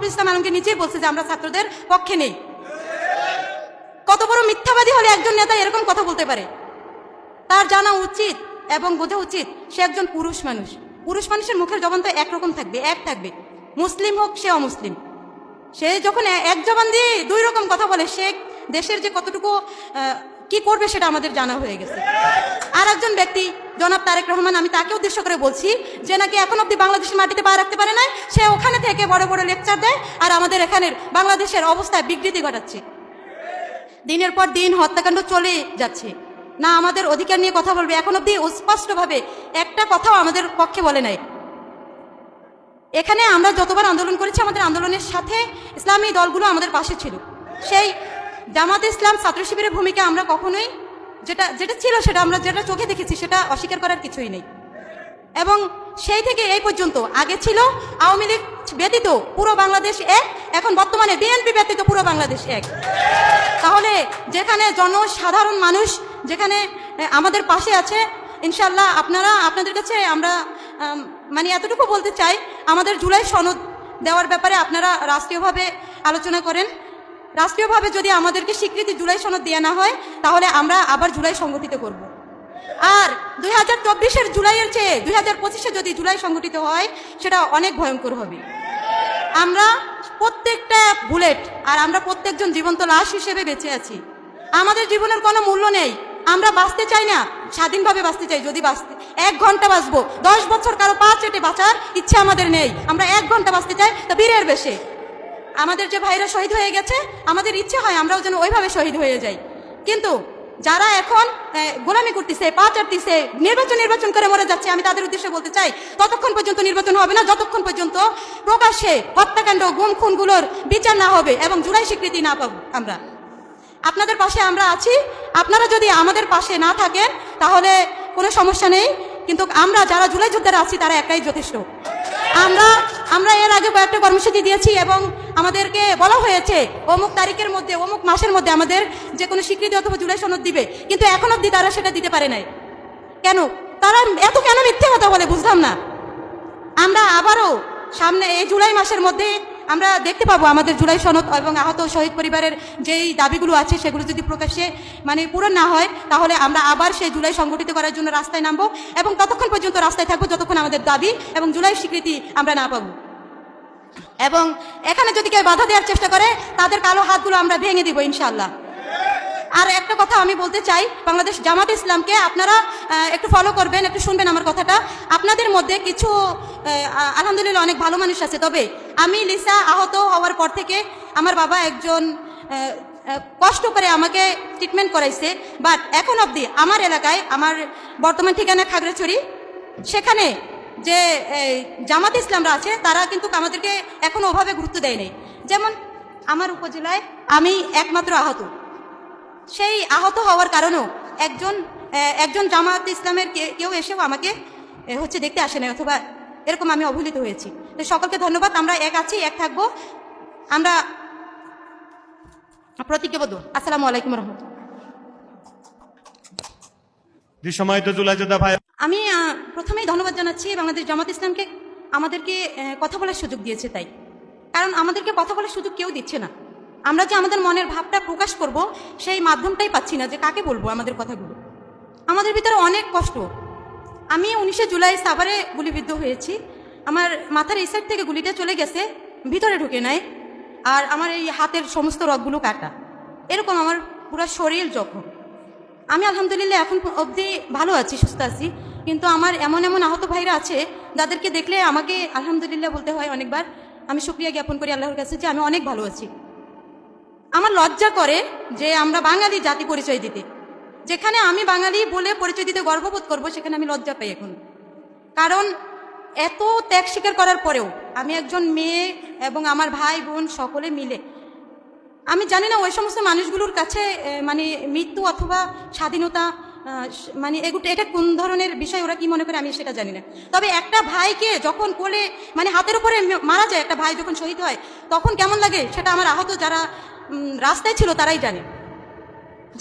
মফিজ ইসলাম আলমকে নিজেই বলছে যে আমরা ছাত্রদের পক্ষে নেই। কত বড় মিথ্যাবাদী হলে একজন নেতা এরকম কথা বলতে পারে? তার জানা উচিত এবং বোঝা উচিত সে একজন পুরুষ মানুষ। পুরুষ মানুষের মুখের জবান তো একরকম থাকবে, এক থাকবে। মুসলিম হোক সে অমুসলিম। সে যখন এক জবান দিয়ে দুই রকম কথা বলে, সে দেশের যে কতটুকু কি করবে সেটা আমাদের জানা হয়ে গেছে। আর একজন ব্যক্তি, জনাব তারেক রহমান, আমি তাকে উদ্দেশ্য করে বলছি যে নাকি এখন অব্দি বাংলাদেশের মাটিতে পা রাখতে পারে না সে ওখানে থেকে বড় বড় লেকচার দেয় আর আমাদের এখানের বাংলাদেশের অবস্থায় বিকৃতি ঘটাচ্ছে। দিনের পর দিন হত্যাকাণ্ড চলে যাচ্ছে। না আমাদের অধিকার নিয়ে কথা বলবে, এখন অব্দি স্পষ্টভাবে একটা কথাও আমাদের পক্ষে বলে নাই। এখানে আমরা যতবার আন্দোলন করেছি, আমাদের আন্দোলনের সাথে ইসলামী দলগুলো আমাদের পাশে ছিল। সেই জামাত ইসলাম ছাত্র শিবিরের ভূমিকা আমরা কখনোই যেটা যেটা ছিল সেটা আমরা যেটা চোখে দেখেছি সেটা অস্বীকার করার কিছুই নেই। এবং সেই থেকে এই পর্যন্ত আগে ছিল আওয়ামী লীগ ব্যতীত পুরো বাংলাদেশ এক, এখন বর্তমানে বিএনপি ব্যতীত পুরো বাংলাদেশ এক। তাহলে যেখানে জনসাধারণ মানুষ যেখানে আমাদের পাশে আছে ইনশাল্লাহ আপনারা, আপনাদের কাছে আমরা মানে এতটুকু বলতে চাই, আমাদের জুলাই সনদ দেওয়ার ব্যাপারে আপনারা রাষ্ট্রীয়ভাবে আলোচনা করেন। রাষ্ট্রীয়ভাবে যদি আমাদেরকে স্বীকৃতি জুলাই সনদ দেওয়া না হয়, তাহলে আমরা আবার জুলাই সংগঠিত করব। আর দুই হাজার চব্বিশের জুলাইয়ের চেয়ে দুই হাজার পঁচিশে যদি জুলাই সংগঠিত হয়, সেটা অনেক ভয়ঙ্কর হবে। আমরা প্রত্যেকটা বুলেট আর আমরা প্রত্যেকজন জীবন্ত লাশ হিসেবে বেঁচে আছি। আমাদের জীবনের কোনো মূল্য নেই। আমরা বাঁচতে চাই না, স্বাধীনভাবে বাঁচতে চাই। যদি বাঁচতে এক ঘণ্টা বাঁচবো, দশ বছর কারও পা চেটে বাঁচার ইচ্ছে আমাদের নেই। আমরা এক ঘণ্টা বাঁচতে চাই, তা বীরের বেশে। আমাদের যে ভাইরা শহীদ হয়ে গেছে, আমাদের ইচ্ছে হয় আমরাও যেন ওইভাবে শহীদ হয়ে যাই। কিন্তু যারা এখন গোলামি করতেছে, পা চাটতেছে নির্বাচন নির্বাচন করে মরে যাচ্ছে, আমি তাদের উদ্দেশ্যে বলতে চাই, ততক্ষণ পর্যন্ত নির্বাচন হবে না, যতক্ষণ পর্যন্ত প্রকাশ্যে হত্যাকাণ্ড, গুম খুনগুলোর বিচার না হবে এবং জুলাই স্বীকৃতি না পাবো আমরা। আপনাদের পাশে আমরা আছি। আপনারা যদি আমাদের পাশে না থাকেন, তাহলে কোনো সমস্যা নেই। কিন্তু আমরা যারা জুলাই যোদ্ধারা আছি, তারা একাই যথেষ্ট। আমরা আমরা এর আগে কয়েকটা কর্মসূচি দিয়েছি এবং আমাদেরকে বলা হয়েছে, অমুক তারিখের মধ্যে, অমুক মাসের মধ্যে আমাদের যে কোনো স্বীকৃতি অথবা জুলাই সনদ দিবে। কিন্তু এখন অব্দি তারা সেটা দিতে পারে নাই। কেন? তারা এত কেন মিথ্যে কথা বলে বুঝলাম না। আমরা আবারও সামনে এই জুলাই মাসের মধ্যে আমরা দেখতে পাবো আমাদের জুলাই সনদ এবং আহত শহীদ পরিবারের যেই দাবিগুলো আছে সেগুলো যদি প্রকাশ্যে মানে পূরণ না হয়, তাহলে আমরা আবার সেই জুলাই সংগঠিত করার জন্য রাস্তায় নামবো এবং ততক্ষণ পর্যন্ত রাস্তায় থাকব যতক্ষণ আমাদের দাবি এবং জুলাই স্বীকৃতি আমরা না পাবো। এবং এখানে যদি কেউ বাধা দেওয়ার চেষ্টা করে, তাদের কালো হাতগুলো আমরা ভেঙে দিব ইনশাল্লাহ আর একটা কথা আমি বলতে চাই, বাংলাদেশ জামাত ইসলামকে আপনারা একটু ফলো করবেন, একটু শুনবেন আমার কথাটা। আপনাদের মধ্যে কিছু আলহামদুলিল্লাহ অনেক ভালো মানুষ আছে, তবে আমি লিসা আহত হওয়ার পর থেকে আমার বাবা একজন কষ্ট করে আমাকে ট্রিটমেন্ট করাইছে। বাট এখন অবধি আমার এলাকায়, আমার বর্তমান ঠিকানা খাগড়াছড়ি, সেখানে যে জামাত ইসলামরা আছে, তারা কিন্তু আমাদেরকে এখনও ওভাবে গুরুত্ব দেয়নি। যেমন আমার উপজেলায় আমি একমাত্র আহত। সেই আহত হওয়ার কারণেও একজন একজন জামাত ইসলামের কেউ এসেও আমাকে হচ্ছে দেখতে আসে না অথবা এরকম আমি অবহেলিত হয়েছি। তো সকলকে ধন্যবাদ আমরা এক আছি এক থাকব। আমরা প্রতিজ্ঞাবদ্ধ। আসসালামু আলাইকুম রহমতুল্লাহ আমি প্রথমেই ধন্যবাদ জানাচ্ছি বাংলাদেশ জামাত ইসলামকে। আমাদেরকে কথা বলার সুযোগ দিয়েছে তাই। কারণ আমাদেরকে কথা বলার সুযোগ কেউ দিচ্ছে না। আমরা যে আমাদের মনের ভাবটা প্রকাশ করব, সেই মাধ্যমটাই পাচ্ছি না যে কাকে বলব আমাদের কথাগুলো। আমাদের ভিতরে অনেক কষ্ট। আমি উনিশে জুলাই সাভারে গুলিবিদ্ধ হয়েছি। আমার মাথার এই সাইড থেকে গুলিটা চলে গেছে, ভিতরে ঢুকে নেয় আর আমার এই হাতের সমস্ত রগগুলো কাটা। এরকম আমার পুরো শরীর জখম। আমি আলহামদুলিল্লাহ এখন অবধি ভালো আছি, সুস্থ আছি। কিন্তু আমার এমন এমন আহত ভাইরা আছে, যাদেরকে দেখলে আমাকে আলহামদুলিল্লাহ বলতে হয় অনেকবার, আমি শুক্রিয়া জ্ঞাপন করি আল্লাহর কাছে যে আমি অনেক ভালো আছি। আমার লজ্জা করে যে আমরা বাঙালি জাতি পরিচয় দিতে। যেখানে আমি বাঙালি বলে পরিচয় দিতে গর্ববোধ করব, সেখানে আমি লজ্জা পাই এখন। কারণ এত ত্যাগ স্বীকার করার পরেও আমি একজন মেয়ে এবং আমার ভাই বোন সকলে মিলে, আমি জানি না ওই সমস্ত মানুষগুলোর কাছে মানে মৃত্যু অথবা স্বাধীনতা মানে এটা কোন ধরনের বিষয়, ওরা কি মনে করে আমি সেটা জানি না। তবে একটা ভাইকে যখন কোলে মানে হাতের উপরে মারা যায় একটা ভাই যখন শহীদ হয়, তখন কেমন লাগে? সেটা আমার আহত যারা রাস্তায় ছিল তারাই জানে।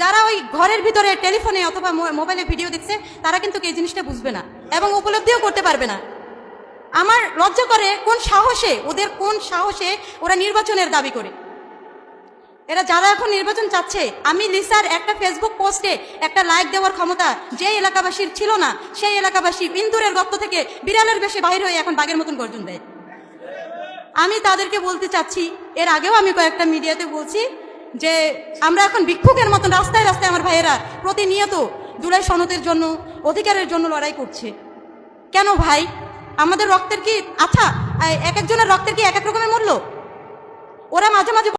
যারা ওই ঘরের ভিতরে টেলিফোনে অথবা মোবাইলে ভিডিও দেখছে, তারা কিন্তু এই জিনিসটা বুঝবে না এবং উপলব্ধিও করতে পারবে না। আমার লজ্জা করে কোন সাহসে, ওদের কোন সাহসে ওরা নির্বাচনের দাবি করে। এরা যারা এখন নির্বাচন চাচ্ছে, আমি লিসার একটা ফেসবুক পোস্টে একটা লাইক দেওয়ার ক্ষমতা যে এলাকাবাসীর ছিল না, সেই এলাকাবাসী ইন্দুরের গর্ত থেকে বিড়ালের বেশি বাইরে হয়ে এখন বাঘের মতন গর্জন দেয়। আমি তাদেরকে বলতে চাচ্ছি, এর আগেও আমি কয়েকটা মিডিয়াতে বলছি যে আমরা এখন ভিক্ষুকের মতন রাস্তায় রাস্তায় আমার ভাইয়েরা প্রতিনিয়ত জুলাই সনদের জন্য, অধিকারের জন্য লড়াই করছে। কেন ভাই? আমাদের রক্তের কি আচ্ছা এক একজনের রক্তের কি এক এক রকমের মূল্য? ওরা মাঝে মাঝে